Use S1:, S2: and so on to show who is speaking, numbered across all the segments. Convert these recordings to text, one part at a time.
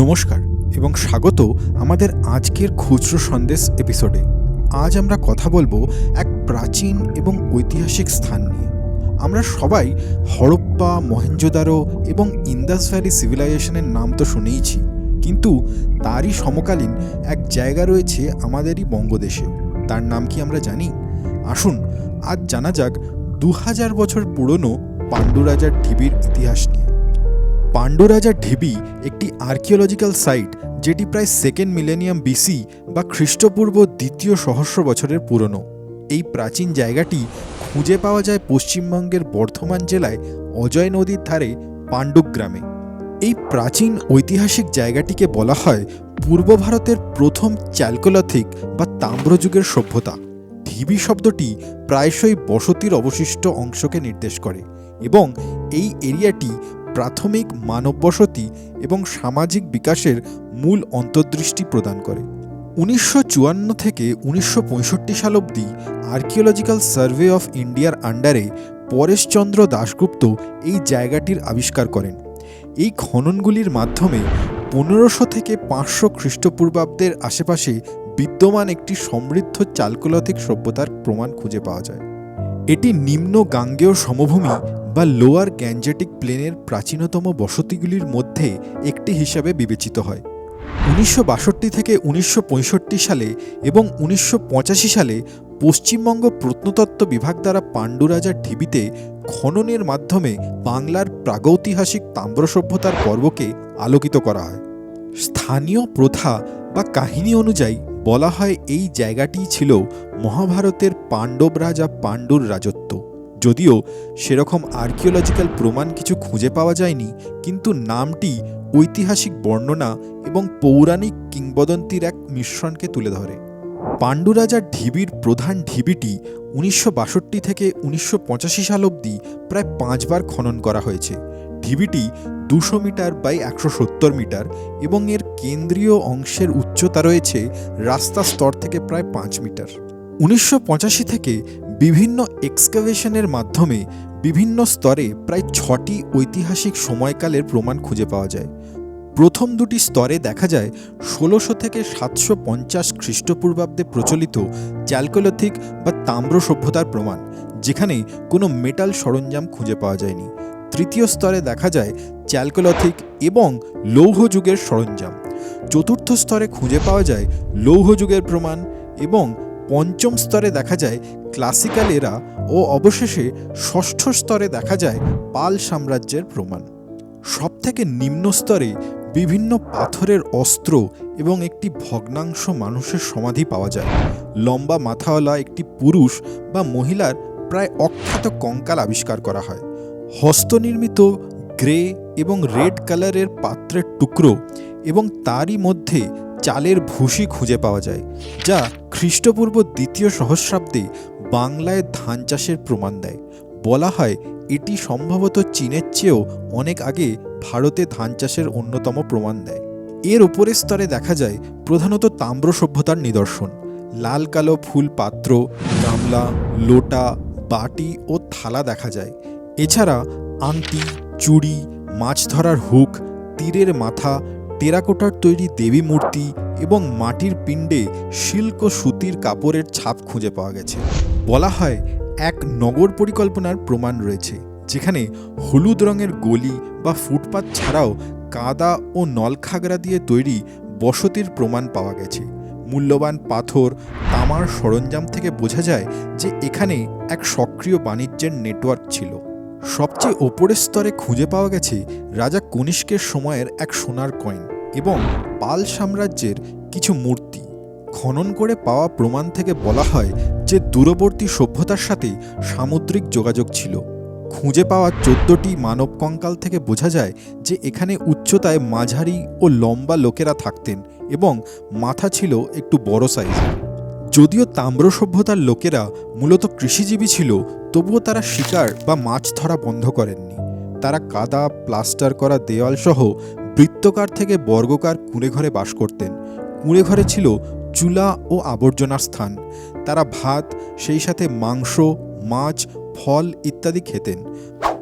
S1: নমস্কার এবং স্বাগত আমাদের আজকের খুচরো সন্দেশ এপিসোডে আজ আমরা কথা বলব এক প্রাচীন এবং ঐতিহাসিক স্থান নিয়ে। আমরা সবাই হরপ্পা, মহেঞ্জোদারো এবং ইন্দাস ভ্যালি সিভিলাইজেশনের নাম তো শুনেইছি, কিন্তু তারই সমকালীন এক জায়গা রয়েছে আমাদেরই বঙ্গদেশে। তার নাম কি আমরা জানি? আসুন, আজ জানা যাক দু হাজার বছর পুরনো পাণ্ডুরাজার ঢিবির ইতিহাস নিয়ে। পাণ্ডুরাজা ঢিবি একটি আর্কিওলজিক্যাল সাইট যেটি প্রায় সেকেন্ড মিলেনিয়াম বিসি বা খ্রিস্টপূর্ব দ্বিতীয় সহস্র বছরের পুরনো। এই প্রাচীন জায়গাটি খুঁজে পাওয়া যায় পশ্চিমবঙ্গের বর্ধমান জেলায় অজয় নদীর ধারে পাণ্ডুক গ্রামে। এই প্রাচীন ঐতিহাসিক জায়গাটিকে বলা হয় পূর্ব ভারতের প্রথম চ্যালকোলথিক বা তাম্রযুগের সভ্যতা। ঢিবি শব্দটি প্রায়শই বসতির অবশিষ্ট অংশকে নির্দেশ করে এবং এই এরিয়াটি প্রাথমিক মানব বসতি এবং সামাজিক বিকাশের মূল অন্তর্দৃষ্টি প্রদান করে। উনিশশো চুয়ান্ন থেকে উনিশশো পঁয়ষট্টি সাল অবধি আর্কিওলজিক্যাল সার্ভে অফ ইন্ডিয়ার আন্ডারে পরেশচন্দ্র দাশগুপ্ত এই জায়গাটির আবিষ্কার করেন। এই খননগুলির মাধ্যমে পনেরোশো থেকে পাঁচশো খ্রিস্টপূর্বাব্দের আশেপাশে বিদ্যমান একটি সমৃদ্ধ চালকোলথিক সভ্যতার প্রমাণ খুঁজে পাওয়া যায়। এটি নিম্ন গাঙ্গেয় সমভূমি বা লোয়ার গ্যাঞ্জেটিক প্লেনের প্রাচীনতম বসতিগুলির মধ্যে একটি হিসাবে বিবেচিত হয়। উনিশশো বাষট্টি থেকে উনিশশো পঁয়ষট্টি সালে এবং উনিশশো পঁচাশি সালে পশ্চিমবঙ্গ প্রত্নতত্ত্ব বিভাগ দ্বারা পাণ্ডুরাজার ঢিবিতে খননের মাধ্যমে বাংলার প্রাগৈতিহাসিক তাম্র সভ্যতার পর্বকে আলোকিত করা হয়। স্থানীয় প্রথা বা কাহিনী অনুযায়ী বলা হয় এই জায়গাটিই ছিল মহাভারতের পাণ্ডব রাজা পাণ্ডুর রাজত্ব। যদিও সেরকম আর্কিওলজিক্যাল প্রমাণ কিছু খুঁজে পাওয়া যায়নি, কিন্তু নামটি ঐতিহাসিক বর্ণনা এবং পৌরাণিক কিংবদন্তির এক মিশ্রণকে তুলে ধরে। পাণ্ডুরাজার ঢিবির প্রধান ঢিবিটি উনিশশো বাষট্টি থেকে উনিশশো পঁচাশি সাল অবধি প্রায় পাঁচবার খনন করা হয়েছে। ঢিবিটি দুশো মিটার বাই একশো সত্তর মিটার এবং এর কেন্দ্রীয় অংশের উচ্চতা রয়েছে রাস্তা স্তর থেকে প্রায় পাঁচ মিটার। উনিশশো পঁচাশি থেকে বিভিন্ন এক্সকাভেশনের মাধ্যমে বিভিন্ন স্তরে প্রায় ছটি ঐতিহাসিক সময়কালের প্রমাণ খুঁজে পাওয়া যায়। প্রথম দুটি স্তরে দেখা যায় ষোলোশো থেকে সাতশো পঞ্চাশ খ্রিস্টপূর্বাব্দে প্রচলিত চ্যালকোলথিক বা তাম্র সভ্যতার প্রমাণ, যেখানে কোনো মেটাল সরঞ্জাম খুঁজে পাওয়া যায়নি। তৃতীয় স্তরে দেখা যায় চ্যালকোলথিক এবং লৌহ যুগের সরঞ্জাম। চতুর্থ স্তরে খুঁজে পাওয়া যায় লৌহ যুগের প্রমাণ এবং পঞ্চম স্তরে দেখা যায় ক্লাসিক্যাল এরা ও অবশেষে ষষ্ঠ স্তরে দেখা যায় পাল সাম্রাজ্যের প্রমাণ। সবথেকে নিম্ন স্তরে বিভিন্ন পাথরের অস্ত্র এবং একটি ভগ্নাংশ মানুষের সমাধি পাওয়া যায়। লম্বা মাথাওয়ালা একটি পুরুষ বা মহিলার প্রায় অখ্যাত কঙ্কাল আবিষ্কার করা হয়। হস্তনির্মিত গ্রে এবং রেড কালারের পাত্রের টুকরো এবং তারই মধ্যে চালের ভুসি খুঁজে পাওয়া যায়, যা খ্রিস্টপূর্ব দ্বিতীয় সহস্রাব্দে বাংলায় ধান চাষের প্রমাণ দেয়। বলা হয়, এটি সম্ভবত চীনের চেয়েও অনেক আগে ভারতে ধান চাষের অন্যতম প্রমাণ দেয়। এর ওপরের স্তরে দেখা যায়, প্রধানত তাম্র সভ্যতার নিদর্শন। লাল, কালো ফুল, পাত্র, গামলা, লোটা, বাটি ও থালা দেখা যায়। এছাড়া আংটি, চুড়ি, মাছ ধরার হুক, তীরের মাথা টেরাকোটার তৈরি দেবী মূর্তি এবং মাটির পিণ্ডে সিল্ক ও সুতির কাপড়ের ছাপ খুঁজে পাওয়া গেছে। বলা হয়, এক নগর পরিকল্পনার প্রমাণ রয়েছে, যেখানে হলুদ রঙের গলি বা ফুটপাত ছাড়াও কাদা ও নলখাগড়া দিয়ে তৈরি বসতির প্রমাণ পাওয়া গেছে। মূল্যবান পাথর, তামার সরঞ্জাম থেকে বোঝা যায় যে এখানে এক সক্রিয় বাণিজ্যের নেটওয়ার্ক ছিল। সবচেয়ে ওপরের স্তরে খুঁজে পাওয়া গেছে রাজা কনিষ্কের সময়ের এক সোনার কয়েন। এবং পাল সাম্রাজ্যের কিছু মূর্তি খনন করে পাওয়া প্রমাণ থেকে বলা হয় যে দূরবর্তী সভ্যতার সাথে সামুদ্রিক যোগাযোগ ছিল। খুঁজে পাওয়া চোদ্দটি মানব কঙ্কাল থেকে বোঝা যায় যে এখানে উচ্চতায় মাঝারি ও লম্বা লোকেরা থাকতেন এবং মাথা ছিল একটু বড় সাইজের। যদিও তাম্র সভ্যতার লোকেরা মূলত কৃষিজীবী ছিল, তবুও তারা শিকার বা মাছ ধরা বন্ধ করেননি। তারা কাদা, প্লাস্টার করা দেওয়াল সহ বৃত্তকার থেকে বর্গকার কুঁড়ে ঘরে বাস করতেন। কুঁড়ে ঘরে ছিল চুলা ও আবর্জনার স্থান। তারা ভাত, সেই সাথে মাংস, মাছ, ফল ইত্যাদি খেতেন।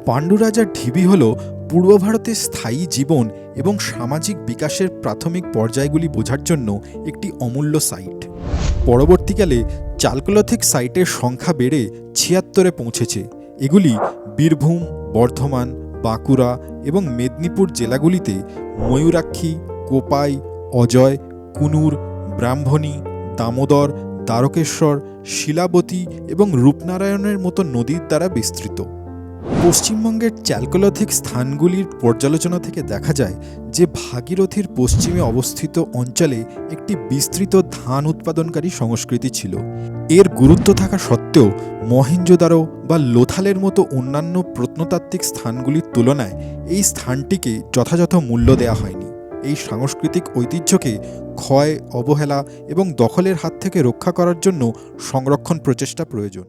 S1: পাণ্ডুরাজার ঢিবি হল পূর্ব ভারতের স্থায়ী জীবন এবং সামাজিক বিকাশের প্রাথমিক পর্যায়গুলি বোঝার জন্য একটি অমূল্য সাইট। পরবর্তীকালে চালকোলথিক সাইটের সংখ্যা বেড়ে ছিয়াত্তরে পৌঁছেছে। এগুলি বীরভূম, বর্ধমান বাঁকুড়া এবং মেদিনীপুর জেলাগুলিতে ময়ূরাক্ষী, কোপাই, অজয়, কুনুর, ব্রাহ্মণী, দামোদর, দ্বারকেশ্বর, শিলাবতী এবং রূপনারায়ণের মতো নদীর দ্বারা বিস্তৃত। পশ্চিমবঙ্গের চ্যালকোলথিক স্থানগুলির পর্যালোচনা থেকে দেখা যায় যে ভাগীরথীর পশ্চিমে অবস্থিত অঞ্চলে একটি বিস্তৃত ধান উৎপাদনকারী সংস্কৃতি ছিল। এর গুরুত্ব থাকা সত্ত্বেও মহেঞ্জোদারো বা লোথালের মতো অন্যান্য প্রত্নতাত্ত্বিক স্থানগুলির তুলনায় এই স্থানটিকে যথাযথ মূল্য দেওয়া হয়নি। এই সাংস্কৃতিক ঐতিহ্যকে ক্ষয়, অবহেলা এবং দখলের হাত থেকে রক্ষা করার জন্য সংরক্ষণ প্রচেষ্টা প্রয়োজন।